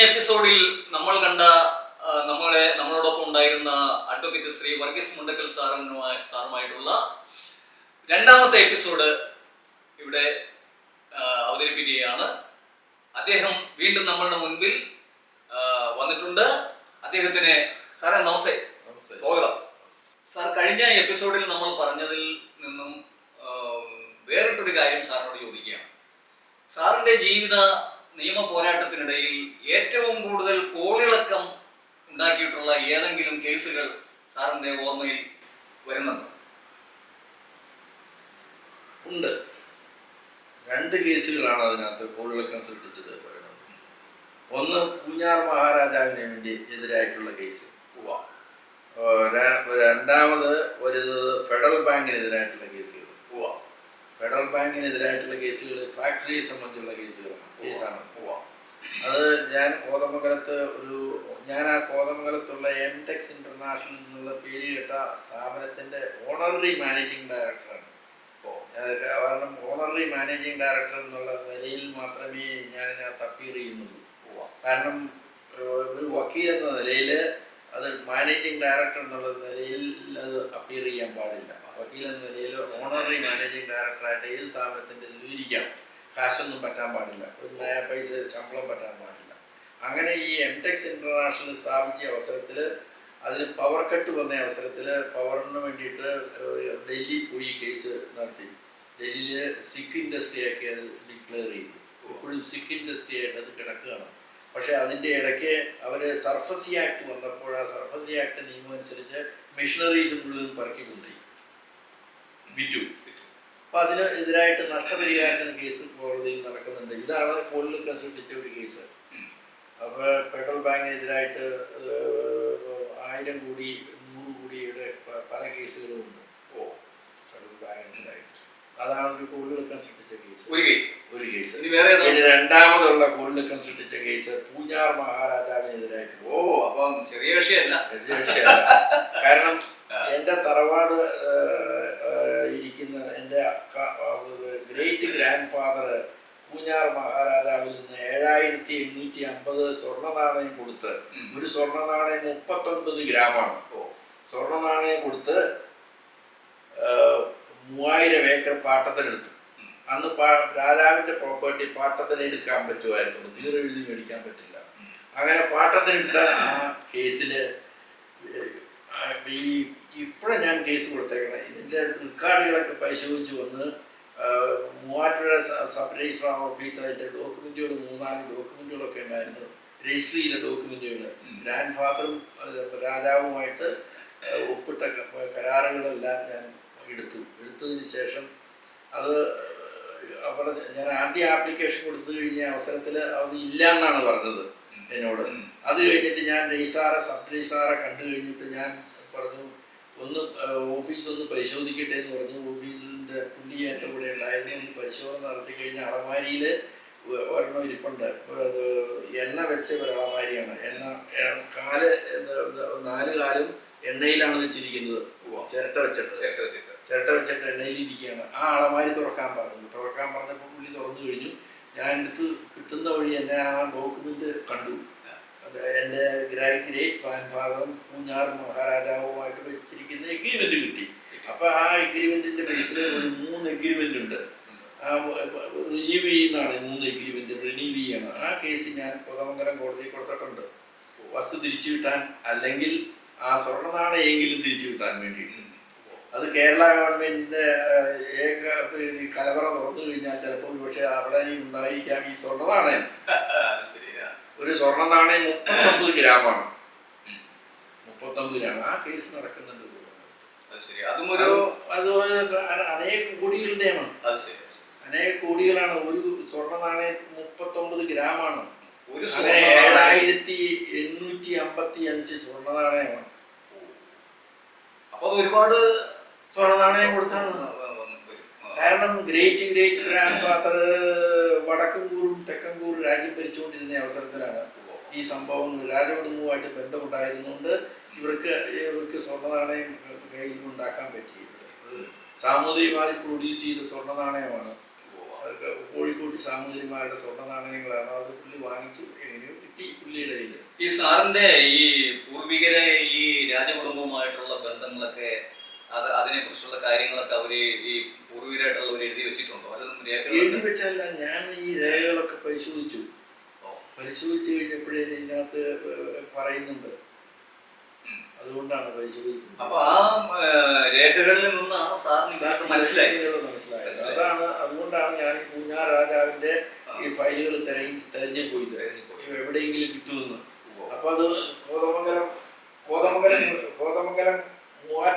എപ്പിസോഡിൽ നമ്മൾ കണ്ട നമ്മളെ നമ്മളോടൊപ്പം ഉണ്ടായിരുന്ന അഡ്വക്കേറ്റ് ശ്രീ വർഗീസ് മുണ്ടക്കൽ സാറിനുമായി സാറുമായിട്ടുള്ള രണ്ടാമത്തെ എപ്പിസോഡ് ഇവിടെ അവതരിപ്പിക്കുകയാണ്. അദ്ദേഹം വീണ്ടും നമ്മളുടെ മുൻപിൽ വന്നിട്ടുണ്ട്. അദ്ദേഹത്തിന് സാറെ നമസ്തേ. സ്വാഗതം. സാർ കഴിഞ്ഞ എപ്പിസോഡിൽ നമ്മൾ പറഞ്ഞതിൽ നിന്നും വേറിട്ടൊരു കാര്യം സാറിനോട് ചോദിക്കുകയാണ്. സാറിന്റെ ജീവിത നിയമ പോരാട്ടത്തിനിടയിൽ ഏറ്റവും കൂടുതൽ കോളിളക്കം ഉണ്ടാക്കിയിട്ടുള്ള ഏതെങ്കിലും കേസുകൾ സാറിന്റെ ഓർമ്മയിൽ വരുന്നുണ്ടോ? ഉണ്ട്. രണ്ട് കേസുകളാണ് അതിനകത്ത് കോളിളക്കം സൃഷ്ടിച്ചത് ഒന്ന് പൂഞ്ഞാർ മഹാരാജാവിന് വേണ്ടി എതിരായിട്ടുള്ള കേസ് രണ്ടാമത് വരുന്നത് ഫെഡറൽ ബാങ്കിനെതിരായിട്ടുള്ള കേസുകൾ ഫെഡറൽ ബാങ്കിനെതിരായിട്ടുള്ള കേസുകൾ ഫാക്ടറിയെ സംബന്ധിച്ചുള്ള കേസുകളാണ്. കേസാണ്. അത് ഞാൻ കോതമംഗലത്ത് ഒരു ഞാൻ ആ കോതമംഗലത്തുള്ള എം ടെക്സ് ഇന്റർനാഷണൽ എന്നുള്ള പേര് കേട്ട സ്ഥാപനത്തിന്റെ ഓണററി മാനേജിങ് ഡയറക്ടറാണ്. കാരണം ഓണററി മാനേജിങ് ഡയറക്ടർ എന്നുള്ള നിലയിൽ മാത്രമേ ഞാൻ ഇതിനകത്ത് അപ്പീർ ചെയ്യുന്നുള്ളൂ. കാരണം ഒരു വക്കീൽ എന്ന നിലയിൽ അത് മാനേജിങ് ഡയറക്ടർ എന്നുള്ള നിലയിൽ അത് അപ്പീർ ചെയ്യാൻ പാടില്ല. വക്കീൽ എന്ന നിലയിൽ ഓണററി മാനേജിങ് ഡയറക്ടറായിട്ട് ഏത് സ്ഥാപനത്തിന്റെ ഇതിലിരിക്കാം കാശൊന്നും പറ്റാൻ പാടില്ല. ഒരു നയ പൈസ ശമ്പളം പറ്റാൻ പാടില്ല. അങ്ങനെ ഈ എം ടെക്സ് ഇന്റർനാഷണൽ സ്ഥാപിച്ച അവസരത്തിൽ അതിന് പവർ കട്ട് വന്ന അവസരത്തിൽ പവറിന് വേണ്ടിയിട്ട് ഡൽഹി പോയി കേസ് നടത്തി. ഡൽഹിയിൽ സിഖ് ഇൻഡസ്ട്രി ആക്കി അത് ഡിക്ലെയർ ചെയ്തു. ഇപ്പോഴും സിഖ് ഇൻഡസ്ട്രി ആയിട്ട് അത് കിടക്കുകയാണ്. പക്ഷേ അതിന്റെ ഇടയ്ക്ക് അവർ സർഫസി ആക്ട് വന്നപ്പോൾ ആ സർഫസി ആക്ട് നിയമം അനുസരിച്ച് മിഷണറീസ് മുഴുവൻ പറക്കി കൊണ്ടുപോയി. വിറ്റു. അപ്പൊ അതിന് എതിരായിട്ട് നഷ്ടപരിഹാരത്തിന് കേസ് കോടതിയിൽ നടക്കുന്നുണ്ട്. ഇതാണ് കോളിലൊക്കെ സൃഷ്ടിച്ച ഒരു കേസ്. അപ്പൊ ഫെഡറൽ ബാങ്കിനെതിരായിട്ട് ആയിരം കോടി നൂറ് കോടിയുടെ പല കേസുകളും ഉണ്ട് ഓ ഫെഡറൽ ബാങ്കിനെതിരായിട്ട് അതാണ് ഒരു കോളിലൊക്കെ സൃഷ്ടിച്ച കേസ് ഒരു കേസ് ഒരു കേസ് ഇനി വേറെ രണ്ടാമതുള്ള കോളിലൊക്കെ സൃഷ്ടിച്ച കേസ് പൂഞ്ഞാർ മഹാരാജാവിനെതിരായിട്ട് ഓ അപ്പം ചെറിയ വിഷയമല്ല. ചെറിയ വിഷയമല്ല. കാരണം എന്റെ തറവാട് ഇരിക്കുന്ന എന്റെ ഗ്രേറ്റ് ഗ്രാൻഡ് ഫാദർ പൂഞ്ഞാർ മഹാരാജാവിൽ നിന്ന് ഏഴായിരത്തി എണ്ണൂറ്റി അമ്പത് സ്വർണ നാണയം കൊടുത്ത് ഒരു സ്വർണ നാണയം മുപ്പത്തൊൻപത് ഗ്രാമാണ്. സ്വർണ നാണയം കൊടുത്ത് മൂവായിരം ഏക്കർ പാട്ടത്തിനെടുത്തു. അന്ന് രാജാവിന്റെ പ്രോപ്പർട്ടി പാട്ടത്തിന് എടുക്കാൻ പറ്റുമായിരുന്നു. തീർ എഴുതി മേടിക്കാൻ പറ്റില്ല. അങ്ങനെ പാട്ടത്തിനെടുത്ത ആ കേസിൽ ഈ ഇപ്പോഴും ഞാൻ കേസ് കൊടുത്തേക്കണേ. ഇതിന്റെ ഉദ്ഘാടനങ്ങളൊക്കെ പരിശോധിച്ച് വന്ന് മൂവാറ്റുപുഴ സബ് രജിസ്ട്രാർ ഓഫീസായിട്ട് ഡോക്യുമെന്റുകൾ മൂന്നാൽ ഡോക്യുമെന്റുകളൊക്കെ ഉണ്ടായിരുന്നു. രജിസ്റ്റർ ചെയ്ത ഡോക്യുമെന്റുകൾ ഗ്രാൻഡ് ഫാദറും രാജാവുമായിട്ട് ഒപ്പിട്ട കരാറുകളെല്ലാം ഞാൻ എടുത്തു. എടുത്തതിന് ശേഷം അത് അവിടെ ഞാൻ ആദ്യ ആപ്ലിക്കേഷൻ കൊടുത്തു കഴിഞ്ഞ അവസരത്തിൽ അത് ഇല്ല എന്നാണ് പറഞ്ഞത് എന്നോട്. അത് കഴിഞ്ഞിട്ട് ഞാൻ രജിസ്ട്രാറെ സബ് രജിസ്ട്രാറെ കണ്ടു കഴിഞ്ഞിട്ട് ഞാൻ പറഞ്ഞു ഒന്ന് ഓഫീസ് ഒന്ന് പരിശോധിക്കട്ടെ എന്ന് പറഞ്ഞു. ഓഫീസിന്റെ പുള്ളി എന്റെ കൂടെ ഉണ്ടായിരുന്നു. ഒന്ന് പരിശോധന നടത്തി കഴിഞ്ഞ അളമാരിയിൽ ഒരെണ്ണം ഇരിപ്പുണ്ട്. അത് എണ്ണ വെച്ച ഒരു അളമാരിയാണ് എണ്ണ കാൽ നാല് കാലും എണ്ണയിലാണ് വെച്ചിരിക്കുന്നത്. ചിരട്ട വെച്ചിട്ട്. ചിരട്ട വെച്ചിട്ട്. ചിരട്ട വെച്ചിട്ട് എണ്ണയിലിരിക്കുകയാണ് ആ അളമാരി തുറക്കാൻ പറഞ്ഞു. തുറക്കാൻ പറഞ്ഞപ്പോൾ പുള്ളി തുറന്നു കഴിഞ്ഞു. ഞാൻ എടുത്ത് കിട്ടുന്ന വഴി എന്നെ ആ നോക്കുന്നിട്ട് കണ്ടു. എന്റെ ഗ്രേറ്റ് ഗ്രേറ്റ് ഫാൻ ഫാദറും പൂഞ്ഞാർ മഹാരാജാവുമായിട്ട് വെച്ചിരിക്കുന്ന എഗ്രിമെന്റ് കിട്ടി. അപ്പൊ ആ എഗ്രിമെന്റിന്റെ ബേസിൽ ഒരു മൂന്ന് എഗ്രിമെന്റ് ഉണ്ട്. ആ റിന്യൂ ചെയ്യുന്നതാണ് മൂന്ന് എഗ്രിമെന്റ് റിനീവ് ചെയ്യണം. ആ കേസ് ഞാൻ കൊതമംഗലം കോടതിയിൽ കൊടുത്തിട്ടുണ്ട്. വസ്തു തിരിച്ചു കിട്ടാൻ അല്ലെങ്കിൽ ആ സ്വർണനാണയെങ്കിലും തിരിച്ചു കിട്ടാൻ വേണ്ടിയിട്ട്. അത് കേരള ഗവൺമെന്റിന്റെ ഏക കലവറ തുറന്നു കഴിഞ്ഞാൽ ചിലപ്പോൾ പക്ഷെ അവിടെ ഉണ്ടായിരിക്കാം ഈ സ്വർണ നാണയം. ഒരു സ്വർണ നാണയം മുപ്പത്തൊമ്പത് ഗ്രാമാണ്. മുപ്പത്തൊമ്പത് ഗ്രാം. ആ കേസ് നടക്കുന്നുണ്ട് അത് ഒരു അത് അനേക കോടികളുടെയാണ്. അനേക കോടികളാണ്. ഒരു സ്വർണ നാണയം മുപ്പത്തൊമ്പത് ഗ്രാമാണ്. ഒരു ഏഴായിരത്തി എണ്ണൂറ്റി അമ്പത്തി അഞ്ച് സ്വർണ നാണയമാണ്. അപ്പൊ ഒരുപാട് സ്വർണ നാണയം കൊടുത്താണ്. കാരണം ഗ്രേറ്റ് ഗ്രേറ്റ് ഗ്രാൻഡ് ഫാദർ വടക്കൻകൂറും തെക്കൻകൂറും രാജ്യം ഭരിച്ചുകൊണ്ടിരുന്ന അവസരത്തിലാണ് ഈ സംഭവങ്ങൾ രാജകുടുംബവുമായിട്ട് ബന്ധമുണ്ടായിരുന്നുകൊണ്ട് ഇവർക്ക് ഇവർക്ക് സ്വർണ നാണയം കയ്യിൽ ഉണ്ടാക്കാൻ പറ്റി സാമൂതിരിമാരി പ്രൊഡ്യൂസ് ചെയ്ത സ്വർണ നാണയമാണ് കോഴിക്കോട്ട് സാമൂതിരിമാരുടെ സ്വർണ നാണയങ്ങളാണ് അത് പുള്ളി വാങ്ങിച്ചു എങ്ങനെയോ കിട്ടി പുള്ളിയുടെ ഈ സാറിന്റെ ഈ പൂർവികരെ ഈ രാജകുടുംബവുമായിട്ടുള്ള ബന്ധങ്ങളൊക്കെ അത് അതിനെ കുറിച്ചുള്ള കാര്യങ്ങളൊക്കെ അവർ ഈ പൂർവികരായിട്ടുള്ളവർ എഴുതി വെച്ചിട്ടുണ്ടോ? അതൊന്നും എഴുതി വെച്ചല്ല ഞാൻ ഈ രേഖകളൊക്കെ പരിശോധിച്ചു. പരിശോധിച്ചു കഴിഞ്ഞപ്പോഴേ ഇതിനകത്ത് പറയുന്നുണ്ട്. അതുകൊണ്ടാണ് പരിശോധിക്കുന്നത്. അപ്പൊ ആ രേഖകളിൽ നിന്നാണ് സാറിന് മനസ്സിലായത്. മനസ്സിലായത്. മനസ്സിലായി. അതാണ് അതുകൊണ്ടാണ് ഞാൻ കുഞ്ഞാ പൂഞ്ഞാർ രാജാവിന്റെ ഈ ഫയലുകൾ തെരഞ്ഞു തെരഞ്ഞു പോയത്. എവിടെയെങ്കിലും കിട്ടുമെന്ന്. അപ്പൊ അത് കോതമംഗലം കോതമംഗലം കോതമംഗലം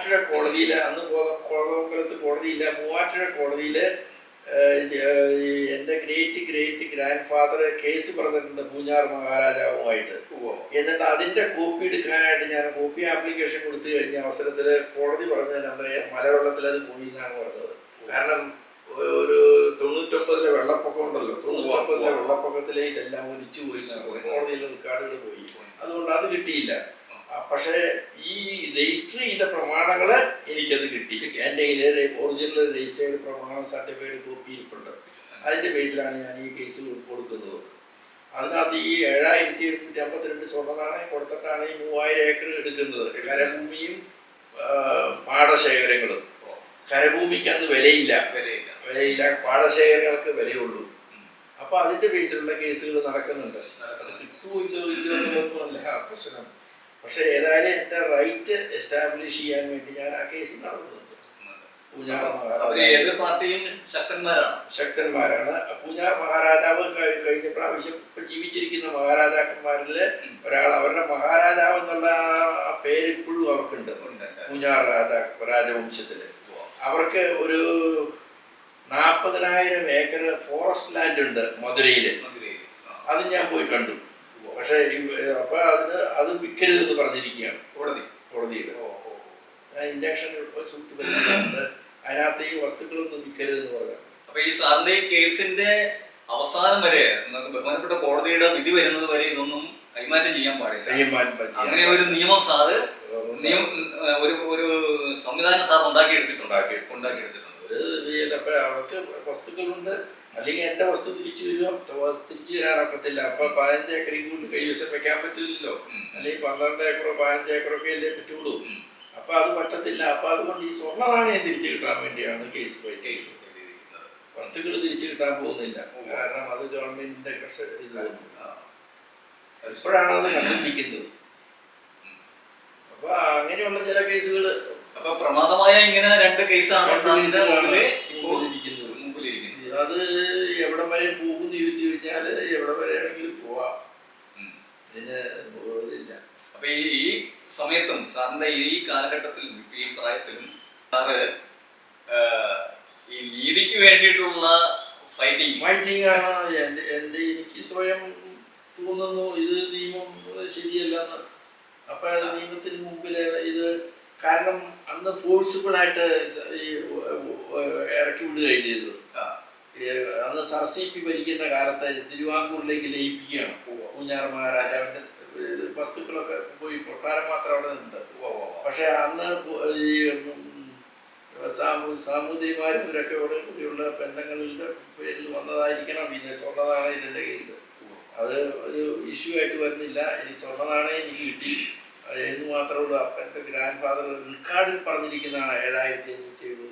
മൂവാറ്റുപുഴ കോടതിയിൽ അന്ന് കോത- കോതമംഗലത്ത് കോടതിയില്ല മൂവാറ്റുപുഴ കോടതിയിൽ എന്റെ great great grand father case പറഞ്ഞിട്ടുണ്ട് പൂഞ്ഞാർ മഹാരാജാവുമായിട്ട്. എന്നിട്ട് അതിന്റെ കോപ്പി എടുക്കാനായിട്ട് ഞാൻ കോപ്പി ആപ്ലിക്കേഷൻ കൊടുത്തു കഴിഞ്ഞ അവസരത്തിൽ കോടതി പറഞ്ഞതിന് എന്താ മലവെള്ളത്തിൽ അത് പോയി എന്നാണ് പറഞ്ഞത്. കാരണം ഒരു തൊണ്ണൂറ്റൊമ്പതിലെ വെള്ളപ്പൊക്കം ഉണ്ടല്ലോ തൊണ്ണൂറ്റൊമ്പതിലെ. വെള്ളപ്പൊക്കത്തിലെ ഇതെല്ലാം ഒലിച്ചു പോയി. കോടതിയിലെ റെക്കോർഡുകൾ പോയി. അതുകൊണ്ട് അത് കിട്ടിയില്ല. പക്ഷേ ഈ രജിസ്റ്റർ ചെയ്ത പ്രമാണങ്ങൾ എനിക്കത് കിട്ടി. എന്റെ കയ്യിലെ ഒറിജിനൽ രജിസ്റ്റർ ചെയ്ത പ്രമാണ സർട്ടിഫിക്കറ്റ് കോപ്പി ഇരിപ്പുണ്ട്. അതിന്റെ ബേസിലാണ് ഞാൻ ഈ കേസ് കൊടുക്കുന്നത് അതിനകത്ത് ഈ ഏഴായിരത്തി എഴുന്നൂറ്റി അമ്പത്തിരണ്ട് സ്വർണ നാണയം കൊടുത്തിട്ടാണ് ഈ മൂവായിരം ഏക്കർ എടുക്കുന്നത്. കരഭൂമിയും പാടശേഖരങ്ങളും. കരഭൂമിക്ക് അന്ന് വിലയില്ല. വിലയില്ല. വിലയില്ല. പാടശേഖരങ്ങൾക്ക് വിലയുള്ളൂ. അപ്പൊ അതിന്റെ ബേസിലുള്ള കേസുകൾ നടക്കുന്നുണ്ട്. അത്. കിട്ടുമോ ഇല്ലോ ഇല്ലോ ആ പ്രശ്നം. പക്ഷെ ഏതായാലും എന്റെ റൈറ്റ് എസ്റ്റാബ്ലിഷ് ചെയ്യാൻ വേണ്ടി ഞാൻ ആ കേസ് നടത്തുന്നുണ്ട്. പൂഞ്ഞാർ പാർട്ടിയും ശക്തന്മാരാണ്. ശക്തന്മാരാണ്. പൂഞ്ഞാർ മഹാരാജാവ് കഴിഞ്ഞ പ്രാവശ്യം ഇപ്പൊ ജീവിച്ചിരിക്കുന്ന മഹാരാജാക്കന്മാരിൽ ഒരാൾ അവരുടെ മഹാരാജാവ് എന്നുള്ള പേര് ഇപ്പോഴും അവർക്കുണ്ട്. ഉണ്ട്. പൂഞ്ഞാർ രാജാ രാജവംശത്തിൽ. അവർക്ക് ഒരു നാൽപ്പതിനായിരം ഏക്കർ ഫോറസ്റ്റ് ലാൻഡ് ഉണ്ട് മധുരയിൽ. അത് ഞാൻ പോയി കണ്ടു. ഉവ്വ. ഈ അപ്പൊ അതിന് അത് വിൽക്കരുത് എന്ന് പറഞ്ഞിരിക്കുകയാണ് കോടതി കോടതിയിൽ ഇഞ്ചക്ഷൻ വരുന്നുണ്ട്. അതിനകത്ത് ഈ വസ്തുക്കളൊന്നും വിൽക്കരുതെന്ന് പറഞ്ഞു അപ്പൊ ഈ സാറിന്റെ ഈ കേസിന്റെ അവസാനം വരെ ബഹുമാനപ്പെട്ട കോടതിയുടെ വിധി വരുന്നത് വരെ ഇതൊന്നും കൈമാറ്റം ചെയ്യാൻ പാടില്ല. അങ്ങനെ ഒരു നിയമം സാറ് നിയമം ഒരു ഒരു സംവിധാനം സാർ ഉണ്ടാക്കിയെടുത്തിട്ടുണ്ട്. ഉണ്ടാക്കിയെടുത്തിട്ടുണ്ട്. ഒരു അവർക്ക് വസ്തുക്കളുണ്ട്. അല്ലെങ്കിൽ എന്റെ വസ്തു തിരിച്ചു വരുമോ തിരിച്ചു തരാനൊക്കത്തില്ല. അപ്പൊ പതിനഞ്ച് ഏക്കറിൽ കഴിഞ്ഞ കൈവശം വെക്കാൻ പറ്റില്ലല്ലോ. അല്ലെങ്കിൽ പന്ത്രണ്ട് ഏക്കറോ പതിനഞ്ച് ഏക്കറോ ഒക്കെ അല്ലേ പറ്റുള്ളൂ. അപ്പൊ അത് പറ്റത്തില്ല. അപ്പൊ അതുകൊണ്ട് ഈ സ്വർണ നാണയം തിരിച്ചു കിട്ടാൻ വേണ്ടിയാണ് കേസ് കേസ് വസ്തുക്കൾ തിരിച്ചു കിട്ടാൻ പോകുന്നില്ല. കാരണം അത് ഗവൺമെന്റിന്റെ എപ്പോഴാണ് ഇത് വന്നു. ആ. അത് കണ്ടിരിക്കുന്നത് കണ്ടുപിടിക്കുന്നത്. അപ്പൊ അങ്ങനെയുള്ള ചില കേസുകൾ അപ്പൊ പ്രമാദമായ ഇങ്ങനെ രണ്ട് കേസാണ് മുമ്പിലിരിക്കുന്നത്. അത് കഴിഞ്ഞാൽ എവിടെ വരെയാണെങ്കിലും പോവാം. ഇതിന് ഇതില്ല അപ്പൊ ഈ ഈ സമയത്തും സാറിന്റെ ഈ കാലഘട്ടത്തിലും ഈ പ്രായത്തിലും സാറ് ഈ നീതിക്ക് വേണ്ടിയിട്ടുള്ള ഫൈറ്റിംഗ്. ഫൈറ്റിംഗ് ആണ്. എന്റെ എന്റെ എനിക്ക് സ്വയം തോന്നുന്നു ഇത് നിയമം ശരിയല്ലെന്ന്. അപ്പൊ അത് നിയമത്തിന് മുമ്പിൽ ഇത് കാരണം അന്ന് ഫോഴ്സിബിൾ ആയിട്ട് ഈ ഇറക്കി വിടുകയും ചെയ്തത് അന്ന് സർ സി പി ഭരിക്കുന്ന കാലത്ത് തിരുവാങ്കൂറിലേക്ക് ലയിപ്പിക്കുകയാണ്. കുഞ്ഞാർ മഹാരാജാവിന്റെ വസ്തുക്കളൊക്കെ പോയി കൊട്ടാരം മാത്രം അവിടെ നിന്നുണ്ട്. പക്ഷെ അന്ന് ഈ സാമൂതിരിമാരും ഇവരൊക്കെ ഇവിടെ കൂടിയുള്ള ബന്ധങ്ങളുടെ പേരിൽ വന്നതായിരിക്കണം. പിന്നെ സ്വർണതാണ് ഇതിന്റെ കേസ്. അത് ഒരു ഇഷ്യൂ ആയിട്ട് വരുന്നില്ല. ഇനി സ്വർണതാണ് എനിക്ക് കിട്ടി. എന്ന് മാത്രമേ ഉള്ളൂ. അപ്പൊ എന്റെ ഗ്രാൻഡ് ഫാദർ റിക്കാർഡിൽ പറഞ്ഞിരിക്കുന്നതാണ് ഏഴായിരത്തി അഞ്ഞൂറ്റി എഴുപത്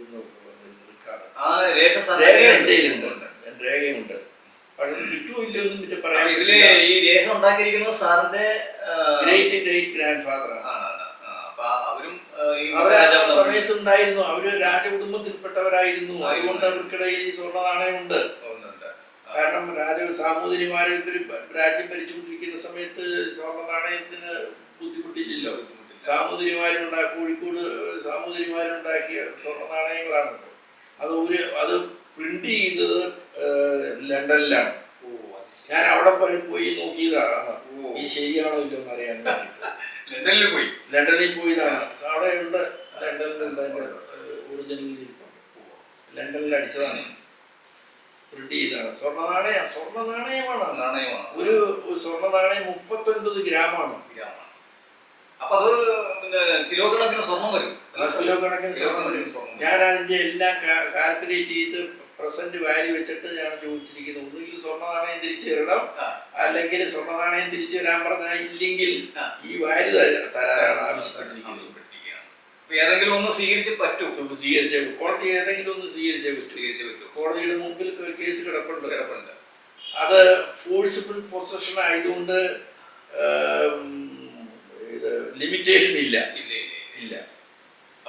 ആ രേഖ സാർ രേഖ എന്റെ കയ്യിലുണ്ട് രേഖയുണ്ട്. പക്ഷെ ഇത് കിട്ടുമോ ഇല്ലയോ ഒന്നും ഇതിൽ ഈ രേഖ ഉണ്ടാക്കിയിരിക്കുന്നത് സാറിന്റെ ഗ്രേറ്റ് ഗ്രേറ്റ് ഗ്രാൻഡ് ഫാദർ ആണ്. ആണ്, ആണ്. ആ, അപ്പൊ അവരും ഈ അവർ ആ രാജാവ് തമ്മിൽ സമയത്തുണ്ടായിരുന്നു. അവർ രാജകുടുംബത്തിൽപ്പെട്ടവരായിരുന്നു. അതുകൊണ്ട് അവർക്കിടയിൽ ഈ സ്വർണ നാണയമുണ്ട് ഉണ്ട്. കാരണം രാജ സാമൂതിരിമാര് ഇവർ രാജ്യം ഭരിച്ചുകൊണ്ടിരിക്കുന്ന സമയത്ത് സ്വർണ നാണയത്തിന് ബുദ്ധിമുട്ടില്ലല്ലോ. ബുദ്ധിമുട്ടില്ല. സാമൂതിരിമാരുണ്ടാ കോഴിക്കോട് സാമൂതിരിമാരുണ്ടാക്കിയ സ്വർണ നാണയങ്ങളാണ് അത് ഒരു അത് പ്രിന്റ് ചെയ്തത് ലണ്ടനിലാണ്. ഞാൻ അവിടെ പോയി പോയി നോക്കിയതാണ്. ഈ ശരിയാണോ ഇല്ലെന്ന് അറിയാൻ ലണ്ടനിൽ പോയി? ലണ്ടനിൽ പോയതാണ്. അവിടെ ഉണ്ട് ലണ്ടനിൽ ഒറിജിനൽ ലണ്ടനിൽ അടിച്ചതാണ്. പ്രിന്റ് ചെയ്തതാണ്. സ്വർണ നാണയം സ്വർണ നാണയമാണ് നാണയമാണ് ഒരു സ്വർണ നാണയം മുപ്പത്തൊൻപത് ഗ്രാമാണ്. ഗ്രാമാണ്. അപ്പൊ അത് പിന്നെ കിലോ കണക്കിന് സ്വർണം വരും. കിലോ കണക്കിന് സ്വർണം ഞാൻ അതിന്റെ എല്ലാം കാൽക്കുലേറ്റ് ചെയ്ത് പ്രസന്റ് വാല്യൂ വെച്ചിട്ട് ഞാൻ ചോദിച്ചിരിക്കുന്നത്. ഒന്നുകിൽ സ്വർണ നാണയം തിരിച്ചു തരണം അല്ലെങ്കിൽ സ്വർണ നാണയം തിരിച്ചു തരാൻ പറഞ്ഞാൽ ഇല്ലെങ്കിൽ ഈ വാല്യൂ തരാനാണ് ആവശ്യപ്പെട്ടിരിക്കുന്നത്. ഏതെങ്കിലും ഒന്ന് സ്വീകരിച്ച് പറ്റും. സ്വ- സ്വീകരിച്ചേ കോടതി ഏതെങ്കിലും ഒന്ന് സ്വീകരിച്ചേ സ്വീകരിച്ചേ പറ്റും. കോടതിയുടെ മുമ്പിൽ കേസ് കിടപ്പുണ്ട്. കിടപ്പുണ്ട്. അത് ഫോഴ്സിബിൾ പൊസഷൻ ആയതുകൊണ്ട് ഇത് ലിമിറ്റേഷൻ ഇല്ല.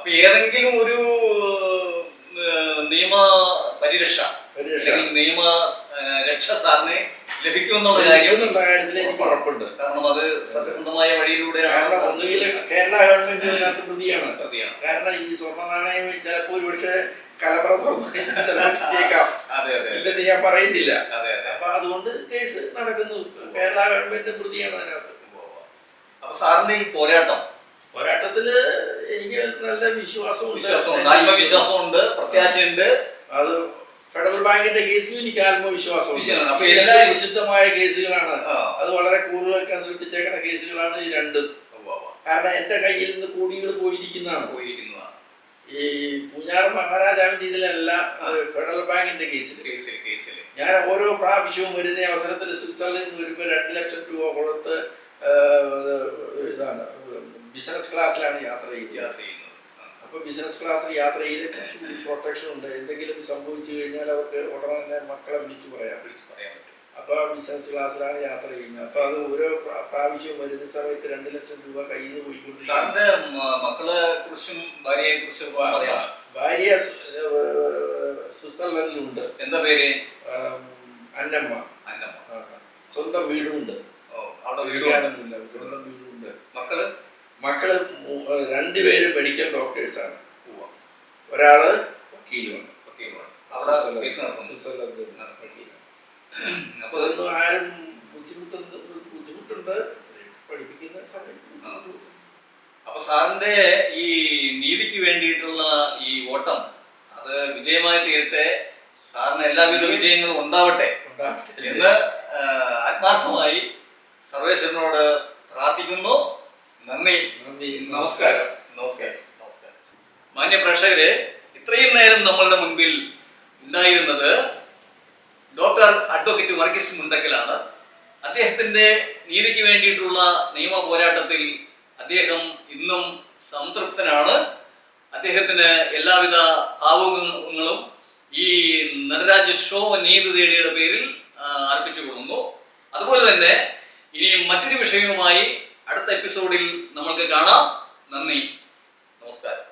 അപ്പൊ ഏതെങ്കിലും ഒരു നിയമ പരിരക്ഷ നിയമ രക്ഷ സാറിന് ലഭിക്കുമെന്നുള്ള കാര്യം കാര്യത്തിൽ എനിക്ക് ഉറപ്പുണ്ട്. കാരണം അത് സത്യസന്ധമായ വഴിയിലൂടെയാണ് ഒന്നുകിൽ കേരള ഗവൺമെന്റ് ഇതിനകത്ത് പ്രതിയാണ്. പ്രതിയാണ്. കാരണം ഈ സ്വർണ നാണയം ചിലപ്പോൾ ഒരു പക്ഷേ കലപ്പുറ തുറന്നു കഴിഞ്ഞാൽ ചിലപ്പോൾ കിട്ടിയേക്കാം അതെ അതെ അതെ. ഞാൻ പറയുന്നില്ല. അപ്പൊ അതുകൊണ്ട് കേസ് നടക്കുന്നു. കേരള ഗവൺമെന്റ് പ്രതിയാണ് അതിനകത്ത്. അപ്പൊ സാറിന്റെ ഈ പോരാട്ടം പോരാട്ടത്തിൽ എനിക്ക് നല്ല വിശ്വാസമുണ്ട് വിശ്വാസമുണ്ട് ആത്മവിശ്വാസമുണ്ട് പ്രത്യാശയുണ്ട്. അത് ഫെഡറൽ ബാങ്കിന്റെ കേസിലും എനിക്ക് ആത്മവിശ്വാസമുണ്ട് വിശ്വാസമുണ്ട്. അപ്പൊ എല്ലാ- വിശുദ്ധമായ കേസുകളാണ്. അത് വളരെ കൂടുതൽ സൃഷ്ടിച്ചേക്കുന്ന കേസുകളാണ് ഈ രണ്ടും. കാരണം എന്റെ കയ്യിൽ നിന്ന് കോടികൾ പോയിരിക്കുന്നതാണ്. പോയിരിക്കുന്നതാണ്. ഈ പൂഞ്ഞാർ മഹാരാജാവിന്റെ ഇതിലല്ല ഫെഡറൽ ബാങ്കിന്റെ കേസിൽ കേസിൽ ഞാൻ ഓരോ പ്രാവശ്യവും വരുന്ന അവസരത്തിൽ സ്വിറ്റ്സർലൻഡിൽ നിന്ന് വരുമ്പോൾ രണ്ട് ലക്ഷം രൂപ കൊടുത്ത് ഇതാണ് ബിസിനസ് ക്ലാസ്സിലാണ് യാത്ര ചെയ്യുന്നത്. യാത്ര ചെയ്യുന്നത്. അപ്പൊ ബിസിനസ് ക്ലാസ്സിൽ യാത്ര ചെയ്ത് പ്രൊട്ടക്ഷൻ ഉണ്ട്. എന്തെങ്കിലും സംഭവിച്ചു കഴിഞ്ഞാൽ അവർക്ക് ഉടനെ തന്നെ മക്കളെ വിളിച്ചു പറയാം. വിളിച്ച് പറയാൻ പറ്റും. അപ്പൊ ബിസിനസ് ക്ലാസ്സിലാണ് യാത്ര ചെയ്യുന്നത്. അപ്പൊ അത് ഓരോ പ്രാ- പ്രാവശ്യവും വരുന്ന സമയത്ത് രണ്ട് ലക്ഷം രൂപ കയ്യിൽ നിന്ന് പോയിക്കൊണ്ടിരിക്കും മക്കളെ കുറിച്ചും ഭാര്യയെ കുറിച്ചും ഭാര്യ സ്വിറ്റ്സർലൻഡിലുണ്ട്. എന്താ പേര്? അന്നമ്മ. അന്നമ്മ. സ്വന്തം വീടുണ്ട്. അവിടെ വീട് വീടുകാരൊന്നുമില്ല സ്വന്തം വീടുമുണ്ട് മക്കൾ മക്കൾ മൂ- ഏർ രണ്ടുപേരും മെഡിക്കൽ ഡോക്ടേഴ്സാണ് ഒരാൾ വക്കീലുമാണ്. അപ്പൊ അപ്പൊ അതൊന്നും ആരും ബുദ്ധിമുട്ടുണ്ട് ബുദ്ധിമുട്ടുണ്ട്. പഠിപ്പിക്കുന്ന സമയത്ത് ആ. അപ്പൊ സാറിന്റെ ഈ നീതിക്ക് വേണ്ടിയിട്ടുള്ള ഈ ഓട്ടം അത് വിജയമായി തീരട്ടെ. സാറിന് എല്ലാവിധ വിജയങ്ങളും ഉണ്ടാവട്ടെ. എന്ന് ആത്മാർത്ഥമായി സർവേശ്വരനോട് പ്രാർത്ഥിക്കുന്നു. നന്ദി. നന്ദി. നമസ്കാരം. നമസ്കാരം. നമസ്കാരം. മാന്യ പ്രേക്ഷകരെ ഇത്രയും നേരം നമ്മളുടെ മുൻപിൽ ഉണ്ടായിരുന്നത് ഡോക്ടർ അഡ്വക്കേറ്റ് വർഗീസ് മുണ്ടക്കലാണ്. അദ്ദേഹത്തിന്റെ നീതിക്ക് വേണ്ടിയിട്ടുള്ള നിയമ പോരാട്ടത്തിൽ അദ്ദേഹം ഇന്നും സംതൃപ്തനാണ്. അദ്ദേഹത്തിന് എല്ലാവിധ ഭാവുകങ്ങളും ഈ നടരാജ് ഷോ നീതി തേടിയുടെ പേരിൽ അർപ്പിച്ചു കൊടുക്കുന്നു. അതുപോലെ തന്നെ ഇനി മറ്റൊരു വിഷയവുമായി അടുത്ത എപ്പിസോഡിൽ നമ്മൾക്ക് കാണാം. നന്ദി. Almost done.